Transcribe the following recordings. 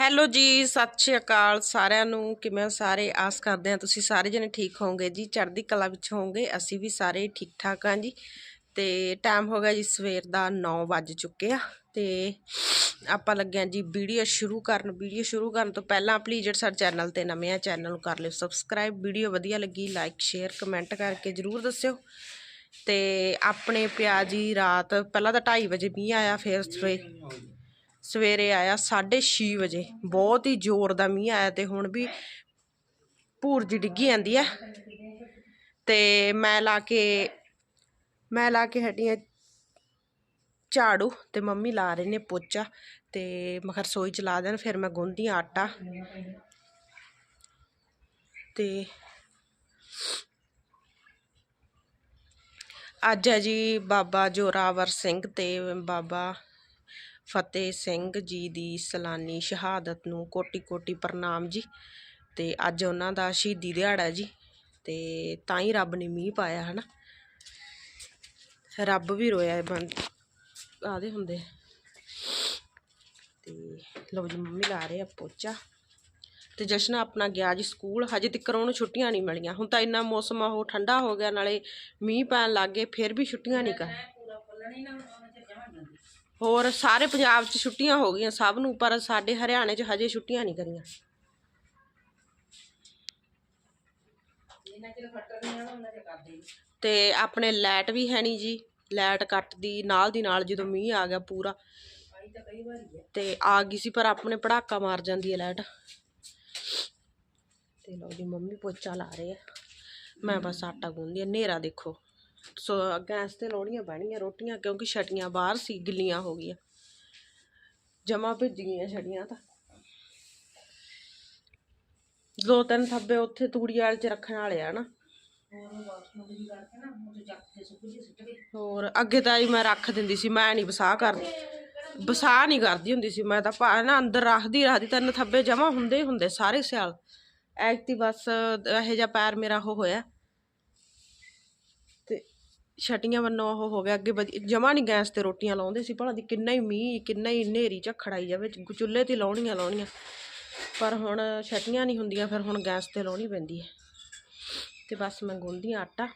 Hello ਜੀ, ਸਤਿ ਸ਼੍ਰੀ ਅਕਾਲ ਸਾਰਿਆਂ ਨੂੰ। ਕਿਵੇਂ ਸਾਰੇ? ਆਸ ਕਰਦੇ ਹਾਂ ਤੁਸੀਂ ਸਾਰੇ ਜਣੇ ਠੀਕ ਹੋਵੋਗੇ ਜੀ। ਚੜ੍ਹਦੀ ਕਲਾ ਵਿੱਚ ਹੋਵੋਗੇ, ਅਸੀਂ ਵੀ ਸਾਰੇ ਠੀਕ ਠਾਕ ਹਾਂ ਜੀ। ਤੇ ਟਾਈਮ ਹੋ ਗਿਆ ਜੀ ਸਵੇਰ ਦਾ 9 ਵੱਜ ਚੁੱਕੇ ਆ। ਤੇ ਆਪਾਂ ਲੱਗਿਆ ਜੀ ਵੀਡੀਓ ਸ਼ੁਰੂ ਕਰਨ। ਵੀਡੀਓ ਸ਼ੁਰੂ ਕਰਨ ਤੋਂ ਪਹਿਲਾਂ ਪਲੀਜ਼ ਜਿਹੜੇ ਸਾਡੇ ਚੈਨਲ ਤੇ ਨਵੇਂ ਆ, ਚੈਨਲ ਨੂੰ ਕਰ ਲਿਓ ਸਬਸਕ੍ਰਾਈਬ ਵੀਡੀਓ ਵਧੀਆ ਲੱਗੀ ਲਾਈਕ ਸ਼ੇਅਰ ਕਮੈਂਟ ਕਰਕੇ ਜਰੂਰ ਦੱਸਿਓ। ਤੇ ਆਪਣੇ ਪਿਆ ਜੀ ਰਾਤ, ਪਹਿਲਾਂ ਤਾਂ 2:30 ਵਜੇ ਮੀਂਹ ਆਇਆ, ਫਿਰ ਸਵੇਰ ਸਵੇਰੇ ਆਇਆ 6:30 ਵਜੇ। ਬਹੁਤ ਹੀ ਜ਼ੋਰ ਦਾ ਮੀਂਹ ਆਇਆ ਤੇ ਹੁਣ ਵੀ ਭੂਰ ਜੀ ਡਿੱਗੀ ਜਾਂਦੀ ਆ। ਤੇ ਮੈਂ ਲਾ ਕੇ, ਮੈਂ ਲਾ ਕੇ ਹਟੀ ਆ ਝਾੜੂ ਤੇ ਮੰਮੀ ਲਾ ਰਹੇ ਨੇ ਪੋਚਾ ਤੇ ਮੈਂ ਕਿਹਾ ਰਸੋਈ ਚ ਲਾ ਦੇਣ, ਫਿਰ ਮੈਂ ਗੁੰਦੀ ਹਾਂ ਆਟਾ। ਤੇ ਅੱਜ ਹੈ ਜੀ ਬਾਬਾ ਜੋਰਾਵਰ ਸਿੰਘ ਤੇ ਬਾਬਾ ਫਤਿਹ ਸਿੰਘ ਜੀ ਦੀ ਸਲਾਨੀ ਸ਼ਹਾਦਤ ਨੂੰ ਕੋਟੀ ਕੋਟੀ ਪ੍ਰਣਾਮ ਜੀ ਤੇ ਅੱਜ ਉਹਨਾਂ ਦਾ ਸ਼ਹੀਦੀ ਦਿਹਾੜਾ ਜੀ ਤੇ ਤਾਂ ਹੀ ਰੱਬ ਨੇ ਮੀਂਹ ਪਾਇਆ, ਹਨਾ? ਰੱਬ ਵੀ ਰੋਇਆ ਬੰਦ ਆਦੇ ਹੁੰਦੇ ਤੇ ਲਓ ਜੀ, ਮੰਮੀ ਲਾ ਰਹੇ ਆ ਪੋਚਾ। ਤੇ ਜਸ਼ਨ ਆਪਣਾ ਗਿਆ ਜੀ ਸਕੂਲ, ਹਜੇ ਤੱਕ ਉਹਨੂੰ ਛੁੱਟੀਆਂ ਨਹੀਂ ਮਿਲੀਆਂ। ਹੁਣ ਤਾਂ ਇੰਨਾ ਮੌਸਮ ਆ, ਉਹ ਠੰਡਾ ਹੋ ਗਿਆ, ਨਾਲੇ ਮੀਂਹ ਪੈਣ ਲੱਗ ਗਏ, ਫਿਰ ਵੀ ਛੁੱਟੀਆਂ ਨਹੀਂ ਕਰ ਹੋਰ ਸਾਰੇ ਪੰਜਾਬ 'ਚ ਛੁੱਟੀਆਂ ਹੋ ਗਈਆਂ ਸਭ ਨੂੰ ਪਰ ਸਾਡੇ ਹਰਿਆਣੇ 'ਚ ਹਜੇ ਛੁੱਟੀਆਂ ਨਹੀਂ ਕਰੀਆਂ। ਤੇ ਆਪਣੇ ਲਾਈਟ ਵੀ ਹੈ ਨਹੀਂ ਜੀ ਲਾਈਟ ਕੱਟਦੀ ਨਾਲ ਦੀ ਨਾਲ ਜਦੋਂ ਮੀਂਹ ਆ ਗਿਆ ਪੂਰਾ। ਤੇ ਆ ਗਈ ਸੀ ਪਰ ਆਪਣੇ ਪੜਾਕਾ ਮਾਰ ਜਾਂਦੀ ਹੈ ਲਾਈਟ। ਤੇ ਲਓ ਜੀ ਮੰਮੀ ਪੋਚਾ ਲਾ ਰਹੇ ਆ। ਮੈਂ ਬਸ ਆਟਾ ਗੁੰਨਦੀ ਆ ਹਨੇਰਾ ਦੇਖੋ। ਸੋ ਗੈਸ ਤੇ ਲਾਉਣੀਆਂ ਪੈਣੀਆਂ ਰੋਟੀਆਂ ਕਿਉਂਕਿ ਛਟੀਆਂ ਬਾਹਰ ਸੀ ਗਿੱਲੀਆਂ ਹੋ ਗਈਆਂ। ਜਮਾ ਭਿੱਜ ਗਈਆਂ ਛਟੀਆਂ ਤਾਂ। ਦੋ ਤਿੰਨ ਥੱਬੇ ਉੱਥੇ ਤੂੜੀ ਵਾਲੇ ਚ ਰੱਖਣ ਵਾਲੇ ਆ ਨਾ। ਹੋਰ ਅੱਗੇ ਤਾਂ ਜੀ ਮੈਂ ਰੱਖ ਦਿੰਦੀ ਸੀ ਮੈਂ ਨਹੀਂ ਵਸਾ ਕਰਦੀ। ਵਸਾ ਨਹੀਂ ਕਰਦੀ ਹੁੰਦੀ ਸੀ ਮੈਂ ਤਾਂ ਭਾ ਨਾ ਅੰਦਰ ਰੱਖਦੀ ਰੱਖਦੀ ਤਿੰਨ ਥੱਬੇ ਜਮਾ ਹੁੰਦੇ ਹੀ ਹੁੰਦੇ ਸਾਰੇ ਸਿਆਲ। ਐਕਟੀ ਬਸ ਇਹੋ ਜਿਹਾ ਪੈਰ ਮੇਰਾ ਉਹ ਹੋਇਆ। ਛਟੀਆਂ ਵੱਲੋਂ ਉਹ ਹੋ ਗਿਆ, ਅੱਗੇ ਜਮਾ ਨਹੀਂ ਗੈਸ ਤੇ ਰੋਟੀਆਂ ਲਾਉਂਦੇ ਸੀ, ਭਲਾ ਦੀ ਕਿੰਨਾ ਹੀ ਮੀਂਹ, ਕਿੰਨਾ ਹੀ ਹਨੇਰੀ ਝੱਖੜ ਆਈ ਜਾਵੇ ਚੁੱਲ੍ਹੇ ਤੇ ਲਾਉਣੀਆਂ ਲਾਉਣੀਆਂ। ਪਰ ਹੁਣ ਛਟੀਆਂ ਨਹੀਂ ਹੁੰਦੀਆਂ, ਫਿਰ ਹੁਣ ਗੈਸ ਤੇ ਲਾਉਣੀ ਪੈਂਦੀ ਹੈ। ਤੇ ਬਸ ਮੈਂ ਗੁੰਦੀ ਹਾਂ ਆਟਾ।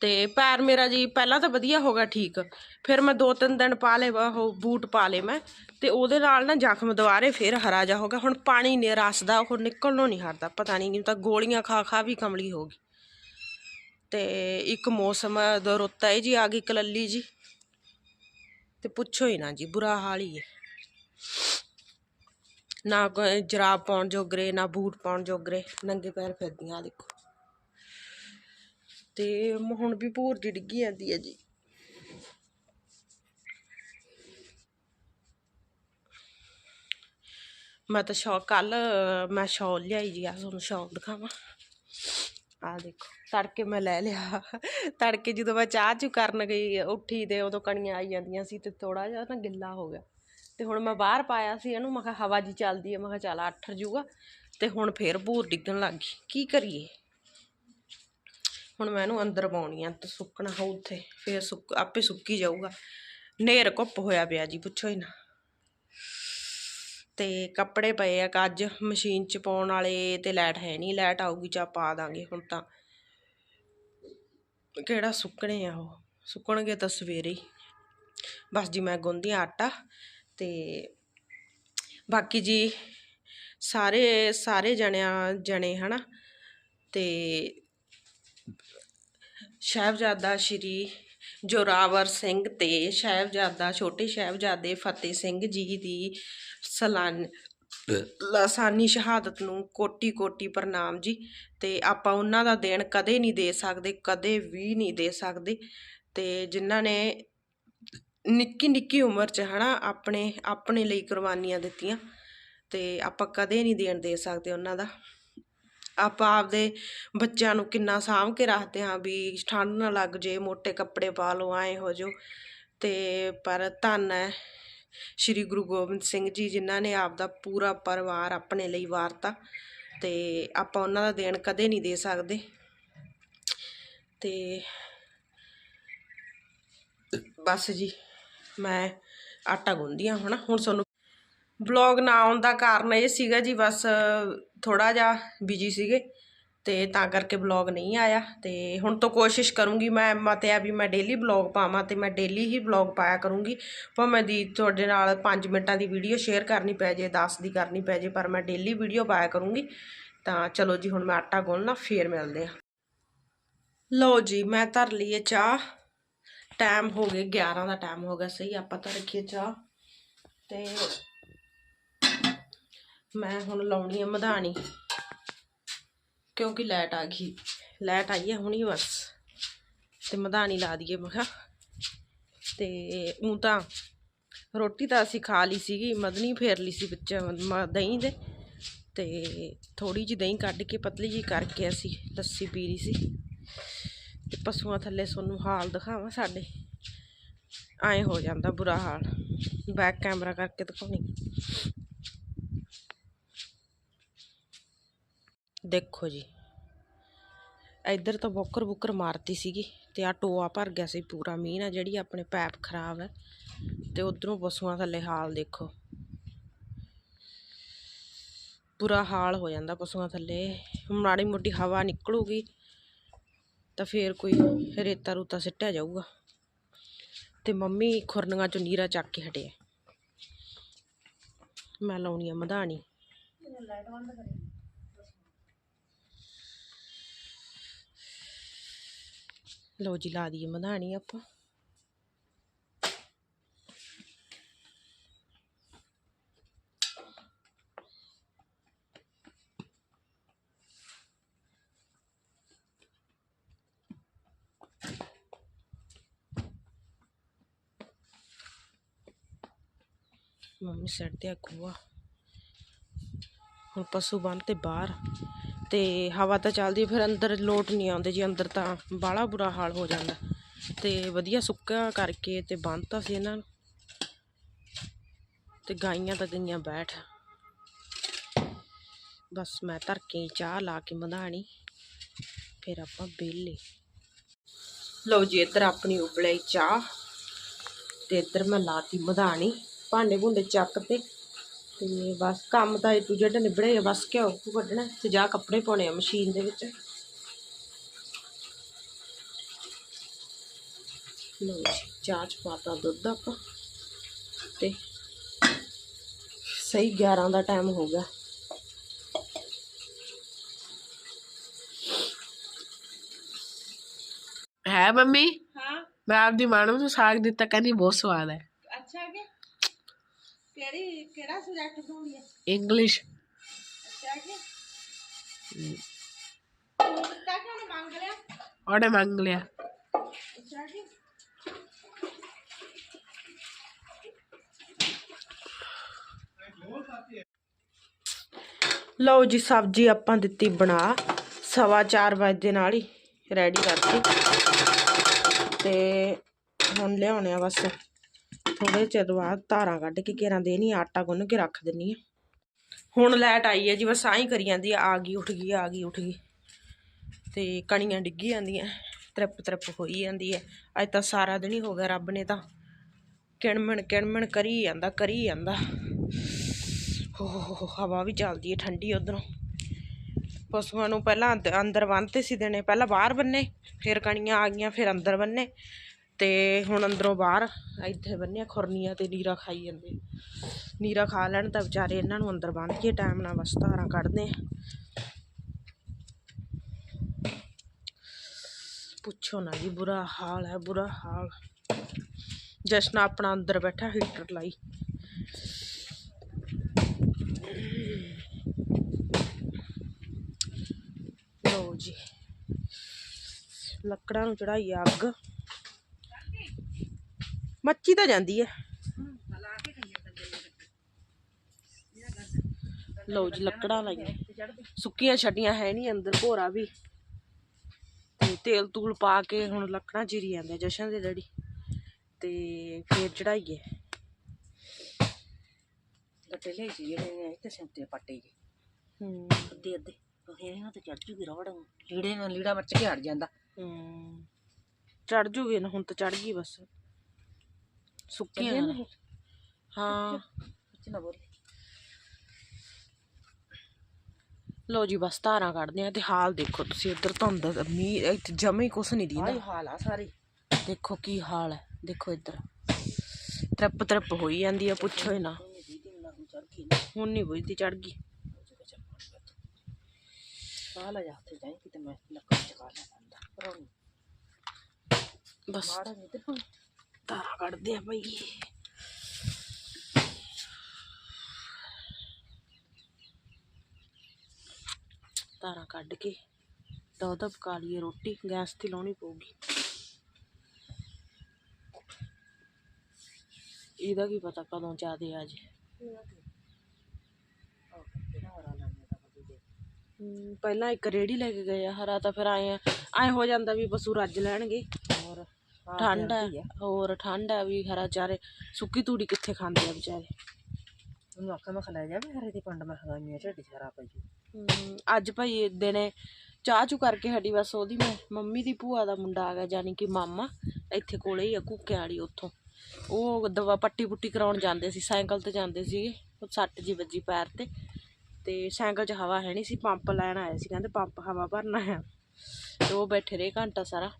ਤੇ ਪੈਰ ਮੇਰਾ ਜੀ ਪਹਿਲਾਂ ਤਾਂ ਵਧੀਆ ਹੋ ਗਿਆ ਠੀਕ, ਫਿਰ ਮੈਂ ਦੋ ਤਿੰਨ ਦਿਨ ਪਾ ਲਏ, ਉਹ ਬੂਟ ਪਾ ਲਏ ਮੈਂ, ਤੇ ਉਹਦੇ ਨਾਲ ਨਾ ਜ਼ਖਮ ਦੁਬਾਰੇ ਫਿਰ ਹਰਾ ਜਾ ਹੋ ਗਿਆ, ਹੁਣ ਪਾਣੀ ਨੇ ਰਸਦਾ ਉਹ ਨਿਕਲਣੋਂ ਨਹੀਂ ਹਟਦਾ, ਪਤਾ ਨਹੀਂ ਤਾਂ ਗੋਲੀਆਂ ਖਾ ਖਾ ਵੀ ਕਮਲੀ ਹੋ ਗਈ। ਤੇ ਇੱਕ ਮੌਸਮ ਦਾ ਰੁੱਤ ਹੈ ਜੀ, ਆ ਗਈ ਕਲੱਲੀ ਜੀ। ਤੇ ਪੁੱਛੋ ਹੀ ਨਾ ਜੀ, ਬੁਰਾ ਹਾਲ ਹੀ ਹੈ ਨਾ ਕੋਈ ਜਰਾਬ ਪਾਉਣ ਜੋਗਰੇ, ਨਾ ਬੂਟ ਪਾਉਣ ਜੋਗਰੇ, ਨੰਗੇ ਪੈਰ ਫਿਰਦੀਆਂ, ਆਹ ਦੇਖੋ। ਤੇ ਹੁਣ ਵੀ ਭੂਰ ਜੀ ਡਿੱਗੀ ਜਾਂਦੀ ਹੈ ਜੀ। ਮੈਂ ਤਾਂ ਸ਼ੌਕ ਕੱਲ ਮੈਂ ਸ਼ੌਲ ਲਿਆਈ ਜੀ ਆ ਤੁਹਾਨੂੰ ਸ਼ੌਲ ਦਿਖਾਵਾਂ। ਆ ਦੇਖੋ। ਤੜਕੇ ਮੈਂ ਲੈ ਲਿਆ। ਤੜਕੇ ਜਦੋਂ ਮੈਂ ਚਾਹ ਚੂ ਕਰਨ ਗਈ, ਉੱਠੀ ਤੇ ਉਦੋਂ ਕਣੀਆਂ ਆਈ ਜਾਂਦੀਆਂ ਸੀ ਤੇ ਥੋੜਾ ਜਿਹਾ ਨਾ ਗਿੱਲਾ ਹੋ ਗਿਆ। ਤੇ ਹੁਣ ਮੈਂ ਬਾਹਰ ਪਾਇਆ ਸੀ ਇਹਨੂੰ, ਮੈਂ ਕਿਹਾ ਹਵਾ ਜੀ ਚੱਲਦੀ ਹੈ ਮੈਂ ਕਿਹਾ ਚੱਲ ਅੱਠਰ ਜੂਗਾ। ਤੇ ਹੁਣ ਫੇਰ ਭੂਰ ਡਿੱਗਣ ਲੱਗ ਗਈ। ਕੀ ਕਰੀਏ? ਹੁਣ ਮੈਂ ਇਹਨੂੰ ਅੰਦਰ ਪਾਉਣੀ ਆ, ਤੇ ਸੁੱਕਣਾ ਹੋ ਉੱਥੇ। ਫੇਰ ਸੁੱਕ, ਆਪੇ ਸੁੱਕੀ ਜਾਊਗਾ। ਨੇਰ ਘੁੱਪ ਹੋਇਆ ਪਿਆ ਜੀ, ਪੁੱਛੋ ਹੀ ਨਾ। ਤੇ ਕੱਪੜੇ ਪਏ ਆ ਅੱਜ ਮਸ਼ੀਨ 'ਚ ਪਾਉਣ ਵਾਲੇ ਤੇ ਲਾਈਟ ਹੈ ਨਹੀਂ, ਲਾਈਟ ਆਊਗੀ ਚਾ ਪਾ ਦਾਂਗੇ ਹੁਣ ਤਾਂ। ਕਿਹੜਾ ਸੁੱਕਣੇ ਆ ਉਹ? ਸੁੱਕਣਗੇ ਤਾਂ ਸਵੇਰੇ ਹੀ। ਬਸ ਜੀ, ਮੈਂ ਗੁੰਨਦੀ ਹਾਂ ਆਟਾ ਤੇ ਬਾਕੀ ਜੀ, ਸਾਰੇ ਸਾਰੇ ਜਣਿਆਂ, ਜਣੇ, ਹਨਾ? ਤੇ ਸਾਹਿਬਜ਼ਾਦਾ ਸ਼੍ਰੀ ਜੋਰਾਵਰ ਸਿੰਘ ਤੇ ਸਾਹਿਬਜ਼ਾਦਾ, ਛੋਟੇ ਸਾਹਿਬਜ਼ਾਦੇ ਫਤਿਹ ਸਿੰਘ ਜੀ ਦੀ ਸਲਾਨ ਲਾਸਾਨੀ ਸ਼ਹਾਦਤ ਨੂੰ ਕੋਟੀ ਕੋਟੀ ਪ੍ਰਣਾਮ ਜੀ। ਤੇ ਆਪਾਂ ਉਹਨਾਂ ਦਾ ਦੇਣ ਕਦੇ ਨਹੀਂ ਦੇ ਸਕਦੇ, ਕਦੇ ਵੀ ਨਹੀਂ ਦੇ ਸਕਦੇ। ਤੇ ਜਿਨ੍ਹਾਂ ਨੇ ਨਿੱਕੀ ਨਿੱਕੀ ਉਮਰ 'ਚ ਹਨਾ ਆਪਣੇ ਆਪਣੇ ਲਈ ਕੁਰਬਾਨੀਆਂ ਦਿੱਤੀਆਂ, ਤੇ ਆਪਾਂ ਕਦੇ ਨਹੀਂ ਦੇਣ ਦੇ ਸਕਦੇ ਉਹਨਾਂ ਦਾ। ਆਪਾਂ ਆਪਦੇ ਬੱਚਿਆਂ ਨੂੰ ਕਿੰਨਾ ਸਾਂਭ ਕੇ ਰੱਖਦੇ ਹਾਂ ਵੀ ਠੰਡ ਨਾ ਲੱਗ ਜੇ ਮੋٹے ਕੱਪੜੇ ਪਾ ਲਓ, ਐਂ ਹੋ ਜਾਓ। ਤੇ ਪਰ ਧੰਨ ਹੈ ਸ਼੍ਰੀ ਗੁਰੂ ਗੋਬਿੰਦ ਸਿੰਘ ਜੀ, ਜਿਨ੍ਹਾਂ ਨੇ ਆਪਦਾ ਪੂਰਾ ਪਰਿਵਾਰ ਆਪਣੇ ਲਈ ਵਾਰਤਾ ਤੇ ਆਪਾਂ ਉਹਨਾਂ ਦਾ ਦੇਣ ਕਦੇ ਨਹੀਂ ਦੇ ਸਕਦੇ। ਤੇ ਬਸ ਜੀ, ਮੈਂ ਆਟਾ ਗੁੰਨਦੀ ਹਾਂ ਹੁਣ। ਹੁਣ ਤੁਹਾਨੂੰ ਵਲੌਗ ਨਾ ਆਉਣ ਦਾ ਕਾਰਨ ਇਹ ਸੀਗਾ ਜੀ, ਬਸ ਥੋੜਾ ਜਿਹਾ ਬਿਜ਼ੀ ਸੀਗੇ। ਤੇ ਤਾਂ ਕਰਕੇ ਵਲੌਗ ਨਹੀਂ ਆਇਆ। ਤੇ ਹੁਣ ਤੋਂ ਕੋਸ਼ਿਸ਼ ਕਰੂੰਗੀ ਮੈਂ ਮਤਿਆ ਵੀ ਮੈਂ ਡੇਲੀ ਵਲੌਗ ਪਾਵਾਂ ਤੇ ਮੈਂ ਡੇਲੀ ਹੀ ਵਲੌਗ ਪਾਇਆ ਕਰੂੰਗੀ। ਭਾਵੇਂ ਦੀ ਤੁਹਾਡੇ ਨਾਲ 5 ਮਿੰਟਾਂ ਦੀ ਵੀਡੀਓ ਸ਼ੇਅਰ ਕਰਨੀ ਪੈ ਜੇ 10 ਦੀ ਕਰਨੀ ਪੈ ਜੇ, ਪਰ ਮੈਂ ਡੇਲੀ ਵੀਡੀਓ ਪਾਇਆ ਕਰੂੰਗੀ। ਤਾਂ ਚਲੋ ਜੀ, ਹੁਣ ਮੈਂ ਆਟਾ ਗੁੰਨਣਾ, ਫੇਰ ਮਿਲਦੇ ਆ ਲਓ ਜੀ, ਮੈਂ ਧਰ ਲਈਏ ਚਾਹ। ਟਾਈਮ ਹੋ ਗਏ 11 ਦਾ ਟਾਈਮ ਹੋ ਗਿਆ, ਸਹੀ ਆਪਾਂ ਤਾਂ ਰੱਖੀਏ ਚਾਹ। ਤੇ ਮੈਂ ਹੁਣ ਲਾਉਣੀ ਆ ਮਧਾਣੀ। ਕਿਉਂਕਿ ਲਾਈਟ ਆ ਗਈ। ਲਾਈਟ ਆਈ ਹੈ ਹੁਣੀ ਬਸ। ਤੇ ਮਧਾਣੀ ਲਾ ਦਈਏ, ਮੈਂ ਕਿਹਾ। ਤੇ ਉਹ ਤਾਂ ਰੋਟੀ ਤਾਂ ਅਸੀਂ ਖਾ ਲਈ ਸੀਗੀ, ਮਧਨੀ ਫੇਰ ਲਈ ਸੀ ਵਿੱਚ, ਮ- ਦਹੀਂ ਦੇ। ਤੇ ਥੋੜੀ ਜਿਹੀ ਦਹੀਂ ਕੱਢ ਕੇ ਪਤਲੀ ਜੀ ਕਰਕੇ ਅਸੀਂ ਲੱਸੀ ਪੀ ਲਈ ਸੀ। ਤੇ ਪਸ਼ੂਆਂ ਥੱਲੇ ਤੁਹਾਨੂੰ ਹਾਲ ਦਿਖਾਵਾਂ ਸਾਡੇ। ਐਂ ਹੋ ਜਾਂਦਾ ਬੁਰਾ ਹਾਲ। ਬੈਕ ਕੈਮਰਾ ਕਰਕੇ ਦਿਖਾਉਣੀ। ਦੇਖੋ ਜੀ। ਇੱਧਰ ਤਾਂ ਬੋਕਰ ਬੁੱਕਰ ਮਾਰਤੀ ਸੀਗੀ ਤੇ ਆ ਟੋਆ ਭਰ ਗਿਆ ਸੀ ਪੂਰਾ। ਮੀਂਹ ਨਾਲ ਜਿਹੜੀ ਆਪਣੇ ਪੈਪ ਖਰਾਬ ਹੈ ਤੇ ਉਧਰੋਂ ਪਸ਼ੂਆਂ ਥੱਲੇ ਹਾਲ ਦੇਖੋ। ਬੁਰਾ ਹਾਲ ਹੋ ਜਾਂਦਾ ਪਸ਼ੂਆਂ ਥੱਲੇ। ਮਾੜੀ ਮੋਟੀ ਹਵਾ ਨਿਕਲੂਗੀ ਤਾਂ ਫੇਰ ਕੋਈ ਰੇਤਾ ਰੂਤਾ ਸਿੱਟਿਆ ਜਾਊਗਾ। ਤੇ ਮੰਮੀ ਖੁਰਨੀਆਂ ਚੋਂ ਨੀਰਾ ਚੱਕ ਕੇ ਹਟਿਆ ਮੈਂ ਲਾਉਣੀ ਆ ਮਧਾਣੀ। ਲੋ ਜੀ, ਲਾ ਦਈਏ ਮਧਾਣੀ ਆਪਾਂ। ਮੰਮੀ ਸੈੱਟ ਤੇ ਖੂਆ ਹੁਣ ਪਸ਼ੂ ਬੰਨ ਤੇ ਬਾਹਰ। ਤੇ ਹਵਾ ਤਾਂ ਚੱਲਦੀ ਫਿਰ ਅੰਦਰ ਲੋਟ ਨਹੀਂ ਆਉਂਦੇ ਜੀ, ਅੰਦਰ ਤਾਂ ਬਾਹਲਾ ਬੁਰਾ ਹਾਲ ਹੋ ਜਾਂਦਾ। ਤੇ ਵਧੀਆ ਸੁੱਕਾ ਕਰਕੇ ਤੇ ਬੰਨਤਾ ਸੀ ਇਹਨਾਂ ਨੂੰ। ਤੇ ਗਾਈਆਂ ਤਾਂ ਗਈਆਂ ਬੈਠ। ਬਸ ਮੈਂ ਧਰ ਚਾਹ ਲਾ ਕੇ ਮਧਾਣੀ, ਫਿਰ ਆਪਾਂ ਬੇਲੇ ਲਓ ਜੀ, ਇੱਧਰ ਆਪਣੀ ਉਬਲੀ ਚਾਹ, ਤੇ ਇੱਧਰ ਮੈਂ ਲਾਤੀ ਮਧਾਣੀ। ਭਾਂਡੇ ਭੁੰਡੇ ਚੱਕ ਤੇ ਤੇ ਬਸ ਕੰਮ ਤਾਂ ਇਹ ਜਿਹੜਾ ਨਿਬੜੇ ਆ ਬਸ ਘਿਓ ਘੂ ਕੱਢਣਾ ਤੇ ਜਾ ਕੱਪੜੇ ਪਾਉਣੇ ਆ ਮਸ਼ੀਨ ਦੇ ਵਿੱਚ। ਲਓ ਜੀ ਚਾਹ ਚ ਪਾਤਾ ਦੁੱਧ ਆਪਾਂ ਤੇ ਸਹੀ 11 ਦਾ ਟਾਈਮ ਹੋ ਗਿਆ। ਹੈ ਮੰਮੀ? ਹਾਂ। ਮੈਂ ਆਪਦੀ ਮਾਂ ਨੂੰ ਸਾਗ ਦਿੱਤਾ ਕਹਿੰਦੀ ਬਹੁਤ ਸਵਾਦ ਹੈ। ਅੱਛਾ ਕਿ ਕਿਹੜੀ ਕਿਹੜਾ ਸਬਜੈਕਟ ਪੜਾਉਂਦੀ ਹੈ ਇੰਗਲਿਸ਼ ਅੱਛਾ ਕਿ ਤੂੰ ਦਿੱਤਾ ਕਿ ਉਹਨੇ ਮੰਗ ਲਿਆ? ਉਹਨੇ ਮੰਗ ਲਿਆ। ਅੱਛਾ ਕਿ ਲਓ ਜੀ ਸਬਜ਼ੀ ਆਪਾਂ ਦਿੱਤੀ ਬਣਾ। ਸਵਾ ਚਾਰ ਵਜੇ ਦੇ ਨਾਲ ਹੀ ਰੈਡੀ ਕਰਤੀ ਤੇ ਹੁਣ ਲਿਆਉਣੇ ਆ ਬਸ। ਥੋੜੇ ਚਿਰ ਬਾਅਦ ਧਾਰਾਂ ਕੱਢ ਕੇ ਘੇਰਾਂ ਦੇਣੀ ਆਟਾ ਗੁੰਨ ਕੇ ਰੱਖ ਦਿੰਨੀ ਆ। ਹੁਣ ਲਾਈਟ ਆਈ ਹੈ ਜੀ ਬਸ ਆਹੀ ਕਰੀ ਜਾਂਦੀ ਆ ਆ ਗਈ ਉੱਠ ਗਈ ਆ ਗਈ ਉੱਠ ਗਈ। ਤੇ ਕਣੀਆਂ ਡਿੱਗੀ ਜਾਂਦੀਆਂ ਤ੍ਰਿਪ ਤ੍ਰਿਪ ਹੋਈ ਜਾਂਦੀ ਹੈ ਅੱਜ ਤਾਂ ਸਾਰਾ ਦਿਨ ਹੀ ਹੋ ਗਿਆ ਰੱਬ ਨੇ ਤਾਂ। ਕਿਣਮਣ ਕਿਣਮਣ ਕਰੀ ਜਾਂਦਾ ਕਰੀ ਜਾਂਦਾ। ਹੋ ਹੋ ਹੋ, ਹਵਾ ਵੀ ਚੱਲਦੀ ਹੈ ਠੰਡੀ ਉਧਰੋਂ। ਪਸ਼ੂਆਂ ਨੂੰ ਪਹਿਲਾਂ ਅੰਦ- ਅੰਦਰ ਬੰਨ੍ਹਤੇ ਸੀ ਦੇਣੇ ਪਹਿਲਾਂ ਬਾਹਰ ਬੰਨੇ ਫਿਰ ਕਣੀਆਂ ਆ ਗਈਆਂ ਫਿਰ ਅੰਦਰ ਬੰਨੇ। ਤੇ ਹੁਣ ਅੰਦਰੋਂ ਬਾਹਰ ਇੱਥੇ ਬੰਨਿਆ ਖੁਰਨੀਆਂ ਤੇ ਨੀਰਾ ਖਾਈ ਜਾਂਦੇ। ਨੀਰਾ ਖਾ ਲੈਣ ਤਾਂ ਵਿਚਾਰੇ ਇਹਨਾਂ ਨੂੰ ਅੰਦਰ ਬੰਨ੍ਹ ਕੇ ਟਾਈਮ ਨਾਲ ਬਸ ਧਾਰਾਂ ਕੱਢਦੇ ਆ। ਪੁੱਛੋ ਨਾ ਜੀ, ਬੁਰਾ ਹਾਲ ਹੈ, ਬੁਰਾ ਹਾਲ। ਜਸ਼ਨ ਆਪਣਾ ਅੰਦਰ ਬੈਠਾ ਹੀਟਰ ਲਾਈ। ਲਓ ਜੀ। ਲੱਕੜਾਂ ਨੂੰ ਚੜਾਈ ਅੱਗ। ਮੱਚੀ ਤਾਂ ਜਾਂਦੀ ਹੈ। ਲਓ ਜੀ ਲੱਕੜਾਂ ਲਾਈਆਂ। ਸੁੱਕੀਆਂ ਛੱਡੀਆਂ ਹੈ ਨਹੀਂ ਅੰਦਰ ਭੋਰਾ ਵੀ। ਤੇ ਤੇਲ ਤੂਲ ਪਾ ਕੇ ਹੁਣ ਲੱਕੜਾਂ ਚੀਰੀ ਜਾਂਦੇ ਜਸ਼ਨ ਦੇ ਡੈਡੀ। ਤੇ ਫੇਰ ਚੜਾਈਏ। ਗੱਟੇ ਲਈ ਸੀ ਜਿਹੜੇ ਇੱਥੇ ਸਿੰਤੇ ਪੱਟੇ ਜੀ। ਹੂੰ। ਅੱਧੇ ਅੱਧੇ। ਇਹਨਾਂ ਤੇ ਚੜ ਜੂਗੀ ਰੋੜ ਲੀੜੇ ਨਾਲ ਲੀੜਾ ਮੱਚ ਕੇ ਹਟ ਜਾਂਦਾ। ਹੂੰ। ਚੜ ਜੂਗੀ ਨਾ ਹੁਣ ਤਾਂ ਚੜ ਗਈ ਬਸ। ਸੁੱਕੀਆਂ ਹਾਂ। ਕੁਛ ਨਾ ਬੋਲ। ਲੋ ਜੀ ਬਸ ਧਾਰਾਂ ਕੱਢਦੇ ਆ ਤੇ ਹਾਲ ਦੇਖੋ ਤੁਸੀਂ ਇੱਧਰ ਤਾਂ ਅੰਦਰ ਮੀਂਹ ਇੱਥੇ ਜਮੇ ਕੁਛ ਨਹੀਂ ਦੀਦਾ ਆਹ ਹਾਲ ਆ ਸਾਰੇ। ਦੇਖੋ ਕੀ ਹਾਲ ਹੈ ਦੇਖੋ ਇੱਧਰ। ਤਰਪ ਤਰਪ ਹੋਈ ਜਾਂਦੀ ਆ ਪੁੱਛੋ ਹੀ ਹੁਣ ਨਹੀਂ ਬੁਝਦੀ ਚੜ ਗਈ। ਬਸ। ਹੁਣ ਧਾਰਾਂ ਕੱਢਦੇ ਆ ਭਾਈ ਧਾਰਾਂ ਕੱਢ ਕੇ ਦੋ ਦੋ ਪਕਾ ਲਈਏ ਰੋਟੀ, ਗੈਸ ਤੇ ਲਾਉਣੀ ਪਊਗੀ। ਇਹਦਾ ਕੀ ਪਤਾ ਕਦੋਂ ਜ਼ਿਆਦੇ ਆ ਜੇ। ਪਹਿਲਾਂ ਇੱਕ ਰੇੜੀ ਲੈ ਕੇ ਗਏ ਆ, ਹਰਾ ਤਾਂ ਫਿਰ ਆਏ ਆ ਐ ਹੋ ਜਾਂਦਾ ਵੀ ਪਸ਼ੂ ਰੱਜ ਲੈਣਗੇ। ਠੰਡ ਹੈ। ਹੋਰ ਠੰਡ ਹੈ ਵੀ ਹਰਾ ਚਾਰੇ ਸੁੱਕੀ ਤੂੜੀ ਕਿੱਥੇ ਖਾਂਦੇ ਆ ਵਿਚਾਰੇ? ਉਹਨੂੰ ਆਖਿਆ ਮੈਂ ਖਲਾ ਜਾਵੇ ਹਰੇ ਦੀ ਪੰਡ ਮੈਂ ਖਗਾਈਆਂ ਝੱਡੀ ਸਾਰਾ ਪਈ ਅੱਜ ਭਾਈ ਦਿਨੇ ਚਾਹ ਚੂ ਕਰਕੇ ਹਟੀ ਬਸ ਉਹਦੀ ਮੈਂ ਮੰਮੀ ਦੀ ਭੂਆ ਦਾ ਮੁੰਡਾ ਆ ਗਿਆ ਜਾਨੀ ਕਿ ਮਾਮਾ ਇੱਥੇ ਕੋਲੇ ਹੀ ਆ ਕੁੱਕਿਆਂ ਵਾਲੀ ਉੱਥੋਂ। ਉਹ ਦਵਾ ਪੱਟੀ ਪੁੱਟੀ ਕਰਾਉਣ ਜਾਂਦੇ ਸੀ ਸਾਈਕਲ ਤੇ ਜਾਂਦੇ ਸੀਗੇ ਉਹ ਸੱਟ ਜੀ ਵੱਜੀ ਪੈਰ ਤੇ ਤੇ ਸਾਈਕਲ 'ਚ ਹਵਾ ਹੈ ਨਹੀਂ ਸੀ ਪੰਪ ਲੈਣ ਆਏ ਸੀ ਕਹਿੰਦੇ ਪੰਪ ਹਵਾ ਭਰਨਾ ਹੈ ਤੇ ਉਹ ਬੈਠੇ ਰਹੇ ਘੰਟਾ ਸਾਰਾ।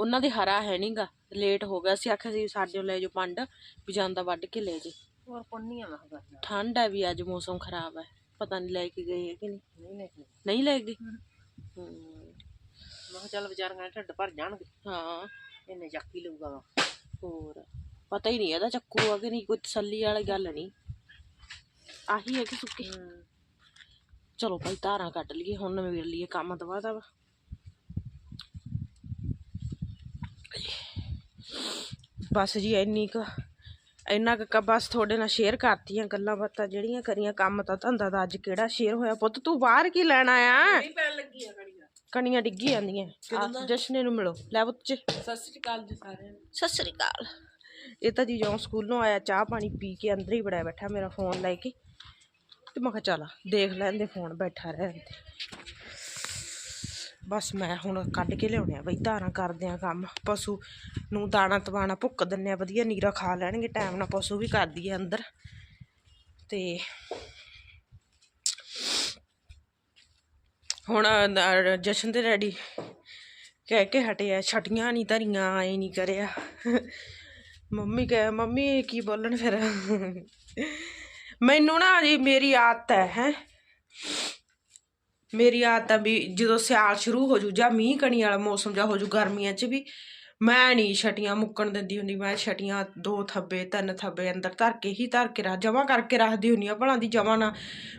ਉਹਨਾਂ ਦੇ ਹਰਾ ਹੈ ਨਹੀਂਗਾ ਲੇਟ ਹੋ ਗਿਆ ਸੀ ਆਖਿਆ ਸੀ ਸਾਡੇ ਲੈ ਜਾਓ ਪੰਡ ਵੀ ਜਾਂਦਾ ਵੱਢ ਕੇ ਲੈ ਜੇ ਹੋਰ ਪੰਨੀਆਂ ਮੈਂ ਖਗਾਈਆਂ ਠੰਡ ਹੈ ਵੀ ਅੱਜ ਮੌਸਮ ਖਰਾਬ ਹੈ ਪਤਾ ਨਹੀਂ ਲੈ ਕੇ ਗਏ ਹੈ ਕਿ ਨਹੀਂ। ਨਹੀਂ ਲੈ ਕੇ ਨਹੀਂ ਲੈ ਗਏ? ਮੈਂ ਕਿਹਾ ਚੱਲ ਵਿਚਾਰੀਆਂ ਦੇ ਢਿੱਡ ਭਰ ਜਾਣਗੇ। ਹਾਂ। ਇਹਨੇ ਚੱਕ ਲਊਗਾ ਵਾ। ਹੋਰ ਪਤਾ ਹੀ ਨਹੀਂ ਇਹਦਾ ਚੱਕੂ ਆ ਕਿ ਨਹੀਂ ਕੋਈ ਤਸੱਲੀ ਵਾਲੀ ਗੱਲ ਨਹੀਂ। ਆਹੀ ਹੈ ਕਿ ਸੁੱਕੇ। ਚਲੋ ਭਾਈ ਧਾਰਾਂ ਕੱਢ ਲਈਏ ਹੁਣ ਨਵੇੜ ਲਈਏ ਕੰਮ ਦਵਾ ਦਾ ਬਸ ਜੀ ਇੰਨੀ ਕੁ ਇੰਨਾ ਕੁ ਬਸ ਤੁਹਾਡੇ ਨਾਲ ਸ਼ੇਅਰ ਕਰਤੀਆਂ ਗੱਲਾਂ ਬਾਤਾਂ ਜਿਹੜੀਆਂ ਕਰੀਆਂ ਕੰਮ ਤਾਂ ਧੰਦਾ ਦਾ ਅੱਜ ਕਿਹੜਾ ਸ਼ੇਅਰ ਹੋਇਆ? ਪੁੱਤ ਤੂੰ ਬਾਹਰ ਕੀ ਲੈਣ ਆਇਆ? ਪੈਣ ਲੱਗੀ ਆ ਕਣੀਆਂ। ਕਣੀਆਂ ਡਿੱਗੀ ਜਾਂਦੀਆਂ। ਜਸ਼ਨੇ ਨੂੰ ਮਿਲੋ। ਲੈ ਪੁੱਤ ਚ ਸਤਿ ਸ੍ਰੀ ਅਕਾਲ ਜੀ ਸਾਰਿਆਂ ਨੂੰ। ਸਤਿ ਸ੍ਰੀ ਅਕਾਲ। ਇਹ ਤਾਂ ਜੀ ਜਦੋਂ ਸਕੂਲੋਂ ਆਇਆ ਚਾਹ ਪਾਣੀ ਪੀ ਕੇ ਅੰਦਰ ਹੀ ਬੜਿਆ ਬੈਠਾ ਮੇਰਾ ਫੋਨ ਲੈ ਕੇ। ਤੇ ਮੈਂ ਕਿਹਾ ਚੱਲ ਦੇਖ ਲੈਂਦੇ ਫੋਨ ਬੈਠਾ ਰਹਿ ਬਸ ਮੈਂ ਹੁਣ ਕੱਢ ਕੇ ਲਿਆਉਣੇ ਆ ਬਈ, ਧਾਰਾਂ ਕਰਦੇ ਆ ਕੰਮ। ਪਸ਼ੂ ਨੂੰ ਦਾਣਾ ਤਵਾਣਾ ਭੁੱਕ ਦਿੰਨੇ ਆ, ਵਧੀਆ ਨੀਰਾ ਖਾ ਲੈਣਗੇ, ਟਾਈਮ ਨਾਲ ਪਸ਼ੂ ਵੀ ਕਰਦੀ ਹੈ ਅੰਦਰ। ਤੇ ਹੁਣ ਜਸ਼ਨ ਦੇ ਰੈਡੀ ਕਹਿ ਕੇ ਹਟਿਆ ਛਟੀਆਂ ਨਹੀਂ ਧਰੀਆਂ ਆਏ ਨਹੀਂ ਕਰਿਆ। ਮੰਮੀ ਕਹੇ, ਮੰਮੀ ਕੀ ਬੋਲਣ ਫਿਰ? ਮੈਨੂੰ ਨਾ ਜੀ ਮੇਰੀ ਆਦਤ ਹੈ ਹੈ। ਮੇਰੀ ਆਦਤ ਆ ਵੀ ਜਦੋਂ ਸਿਆਲ ਸ਼ੁਰੂ ਹੋ ਜੂ ਜਾਂ ਮੀਂਹ ਕਣੀ ਵਾਲਾ ਮੌਸਮ ਜਾਂ ਹੋ ਜੂ ਗਰਮੀਆਂ 'ਚ ਵੀ, ਮੈਂ ਨਹੀਂ ਛਟੀਆਂ ਮੁੱਕਣ ਦਿੰਦੀ ਹੁੰਦੀ, ਮੈਂ ਛਟੀਆਂ ਦੋ ਥੱਬੇ, ਤਿੰਨ ਥੱਬੇ ਅੰਦਰ ਧਰ ਕੇ ਹੀ ਧਰ ਕੇ ਰੱਖ, ਜਮਾ ਕਰਕੇ ਰੱਖਦੀ ਹੁੰਦੀ ਆ ਭਲਾਂ ਦੀ, ਜਮਾ ਨਾ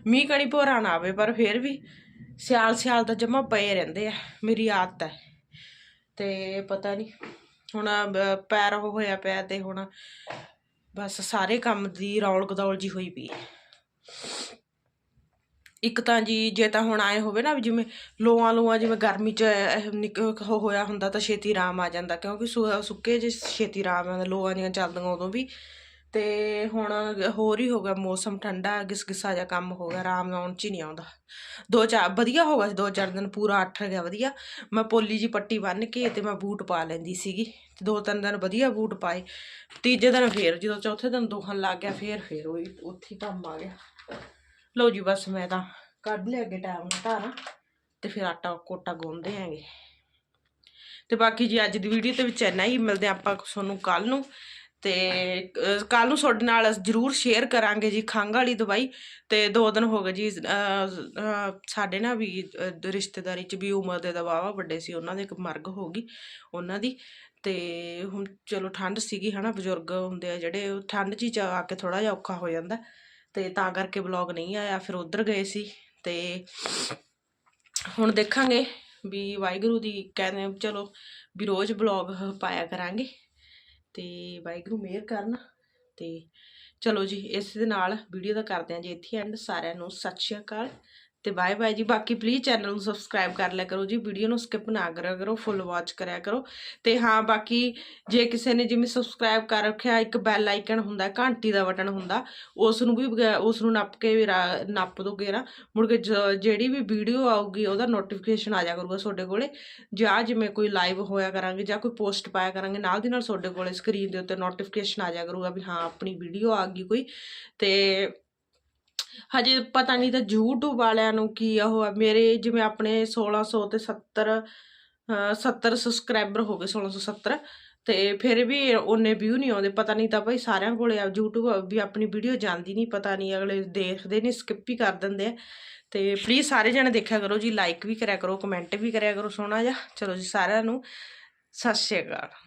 ਮੀਂਹ ਕਣੀ ਭੋਰਾ ਨਾ ਆਵੇ, ਪਰ ਫਿਰ ਵੀ ਸਿਆਲ ਸਿਆਲ ਤਾਂ ਜਮਾ ਪਏ ਰਹਿੰਦੇ ਆ, ਮੇਰੀ ਆਦਤ ਹੈ। ਤੇ ਪਤਾ ਨਹੀਂ ਹੁਣ ਪੈਰ ਉਹ ਹੋਇਆ ਪਿਆ ਤੇ ਹੁਣ ਬਸ ਸਾਰੇ ਕੰਮ ਦੀ ਰੌਣਕ ਦੌਲ ਜੀ ਹੋਈ ਪਈ ਹੈ। ਇੱਕ ਤਾਂ ਜੀ, ਜੇ ਤਾਂ ਹੁਣ ਆਏ ਹੋਵੇ ਨਾ ਵੀ ਜਿਵੇਂ ਲੋਆਂ ਲੋਆਂ ਜਿਵੇਂ ਗਰਮੀ ਚ ਨਿਕ- ਉਹ ਹੋਇਆ ਹੁੰਦਾ ਤਾਂ ਛੇਤੀ ਆਰਾਮ ਆ ਜਾਂਦਾ, ਕਿਉਂਕਿ ਸੁੱਕੇ ਜੇ ਛੇਤੀ ਆਰਾਮ ਆਉਂਦਾ ਲੋਆਂ ਦੀਆਂ ਚੱਲਦੀਆਂ ਉਦੋਂ ਵੀ। ਤੇ ਹੁਣ ਹੋਰ ਹੀ ਹੋ ਗਿਆ, ਮੌਸਮ ਠੰਡਾ, ਗਿਸਗਿਸਾ ਜਿਹਾ ਕੰਮ ਹੋ ਗਿਆ, ਆਰਾਮ ਆਉਣ ਚ ਹੀ ਨਹੀਂ ਆਉਂਦਾ। ਦੋ ਚਾਰ, ਵਧੀਆ ਹੋ ਗਿਆ ਸੀ, ਦੋ ਚਾਰ ਦਿਨ ਪੂਰਾ ਅੱਠ ਗਿਆ, ਵਧੀਆ। ਮੈਂ ਪੋਲੀ ਜੀ ਪੱਟੀ ਬੰਨ ਕੇ ਤੇ ਮੈਂ ਬੂਟ ਪਾ ਲੈਂਦੀ ਸੀਗੀ। ਤੇ ਦੋ ਤਿੰਨ ਦਿਨ ਵਧੀਆ ਬੂਟ ਪਾਏ। ਤੀਜੇ ਦਿਨ ਫੇਰ, ਜਦੋਂ ਚੌਥੇ ਦਿਨ ਦੁਖਣ ਲੱਗ ਗਿਆ, ਫੇਰ ਫੇਰ ਉਹੀ, ਉੱਥੇ ਹੀ ਕੰਮ ਆ ਗਿਆ। ਲਓ ਜੀ ਬਸ ਮੈਂ ਤਾਂ ਕੱਢ ਲਿਆ ਅੱਗੇ ਟਾਈਮ ਨਾਲ ਧਾਰਾਂ ਤੇ ਫਿਰ ਆਟਾ ਕੋਟਾ ਗੁੰਨਦੇ ਹੈਗੇ। ਤੇ ਬਾਕੀ ਜੀ ਅੱਜ ਦੀ ਵੀਡੀਓ ਦੇ ਵਿੱਚ ਇੰਨਾ ਹੀ। ਮਿਲਦੇ ਆਪਾਂ ਤੁਹਾਨੂੰ ਕੱਲ ਨੂੰ। ਤੇ ਕੱਲ ਨੂੰ ਤੁਹਾਡੇ ਨਾਲ ਜਰੂਰ ਸ਼ੇਅਰ ਕਰਾਂਗੇ ਜੀ ਖੰਘ ਵਾਲੀ ਦਵਾਈ। ਤੇ ਦੋ ਦਿਨ ਹੋ ਗਏ ਜੀ ਸਾਡੇ ਨਾ ਵੀ ਰਿਸ਼ਤੇਦਾਰੀ ਚ ਵੀ ਉਮਰ ਦੇ ਦਵਾਵਾ ਵੱਡੇ ਸੀ। ਉਹਨਾਂ ਦੇ ਇੱਕ ਮਰਗ ਹੋ ਗਈ ਉਹਨਾਂ ਦੀ। ਤੇ ਹੁਣ ਚਲੋ ਠੰਡ ਸੀਗੀ ਹਨਾ, ਬਜ਼ੁਰਗ ਹੁੰਦੇ ਆ ਜਿਹੜੇ ਠੰਡ 'ਚ ਆ ਕੇ ਥੋੜਾ ਜਿਹਾ ਔਖਾ ਹੋ ਜਾਂਦਾ। ਤੇ ਤਾਂ ਕਰਕੇ ਵਲੌਗ ਨਹੀਂ ਆਇਆ, ਫਿਰ ਉਧਰ ਗਏ ਸੀ ਤੇ ਹੁਣ ਦੇਖਾਂਗੇ ਵੀ ਵਾਹਿਗੁਰੂ ਦੀ ਕਹਿੰਦੇ ਚਲੋ ਵੀ ਰੋਜ਼ ਵਲੌਗ ਪਾਇਆ ਕਰਾਂਗੇ ਤੇ ਵਾਹਿਗੁਰੂ ਮਿਹਰ ਕਰਨ ਤੇ ਚਲੋ ਜੀ, ਇਸ ਦੇ ਨਾਲ ਵੀਡੀਓ ਦਾ ਕਰਦੇ ਹਾਂ ਜੀ ਇੱਥੇ ਐਂਡ ਸਾਰਿਆਂ ਨੂੰ ਸਤਿ ਸ਼੍ਰੀ ਅਕਾਲ। ਤੇ ਬਾਏ ਬਾਏ ਜੀ। ਬਾਕੀ ਪਲੀਜ਼ ਚੈਨਲ ਨੂੰ ਸਬਸਕ੍ਰਾਈਬ ਕਰ ਲਿਆ ਕਰੋ ਜੀ। ਵੀਡੀਓ ਨੂੰ ਸਕਿਪ ਨਾ ਕਰਿਆ ਕਰੋ ਫੁੱਲ ਵਾਚ ਕਰਿਆ ਕਰੋ। ਤੇ ਹਾਂ, ਬਾਕੀ ਜੇ ਕਿਸੇ ਨੇ ਜਿਵੇਂ ਸਬਸਕ੍ਰਾਈਬ ਕਰ ਰੱਖਿਆ, ਇੱਕ ਬੈਲ ਆਈਕਨ ਹੁੰਦਾ, ਘੰਟੀ ਦਾ ਬਟਨ ਹੁੰਦਾ, ਉਸ ਨੂੰ ਵੀ ਬਗੈ- ਉਸ ਨੂੰ ਨੱਪ ਕੇ ਵੀ ਰਾ- ਨੱਪ ਦੋ ਨਾ ਮੁੜ ਕੇ ਜ- ਜਿਹੜੀ ਵੀ ਵੀਡੀਓ ਆਊਗੀ, ਉਹਦਾ ਨੋਟੀਫਿਕੇਸ਼ਨ ਆ ਜਾ ਕਰੂਗਾ ਤੁਹਾਡੇ ਕੋਲੇ। ਜਾਂ ਜਿਵੇਂ ਕੋਈ ਲਾਈਵ ਹੋਇਆ ਕਰਾਂਗੇ, ਜਾਂ ਕੋਈ ਪੋਸਟ ਪਾਇਆ ਕਰਾਂਗੇ, ਨਾਲ ਦੀ ਨਾਲ ਤੁਹਾਡੇ ਕੋਲੇ ਸਕਰੀਨ ਦੇ ਉੱਤੇ ਨੋਟੀਫਿਕੇਸ਼ਨ ਆ ਜਾ ਕਰੂਗਾ ਵੀ ਹਾਂ, ਆਪਣੀ ਵੀਡੀਓ ਆ ਗਈ ਕੋਈ। ਤੇ ਹਜੇ ਪਤਾ ਨਹੀਂ ਤਾਂ YouTube ਵਾਲਿਆਂ ਨੂੰ ਕੀ ਉਹ ਆ। ਮੇਰੇ ਜਿਵੇਂ ਆਪਣੇ 1600 ਤੇ 70 ਅਹ 70 ਸਬਸਕ੍ਰਾਈਬਰ ਹੋ ਗਏ 1670 ਤੇ ਫਿਰ ਵੀ ਉਹਨੇ ਵਿਊ ਨਹੀਂ ਆਉਂਦੇ। ਪਤਾ ਨਹੀਂ ਤਾਂ ਭਾਈ ਸਾਰਿਆਂ ਕੋਲੇ ਆ। YouTube ਵੀ ਆਪਣੀ ਵੀਡੀਓ ਜਾਂਦੀ ਨਹੀਂ, ਪਤਾ ਨਹੀਂ ਅਗਲੇ ਦੇਖਦੇ ਨਹੀਂ ਸਕਿਪ ਹੀ ਕਰ ਦਿੰਦੇ ਆ। ਤੇ ਪਲੀਜ਼ ਸਾਰੇ ਜਣੇ ਦੇਖਿਆ ਕਰੋ ਜੀ। ਲਾਈਕ ਵੀ ਕਰਿਆ ਕਰੋ ਕਮੈਂਟ ਵੀ ਕਰਿਆ ਕਰੋ ਸੋਹਣਾ ਜਿਹਾ। ਚਲੋ ਜੀ ਸਾਰਿਆਂ ਨੂੰ ਸਤਿ ਸ਼੍ਰੀ ਅਕਾਲ।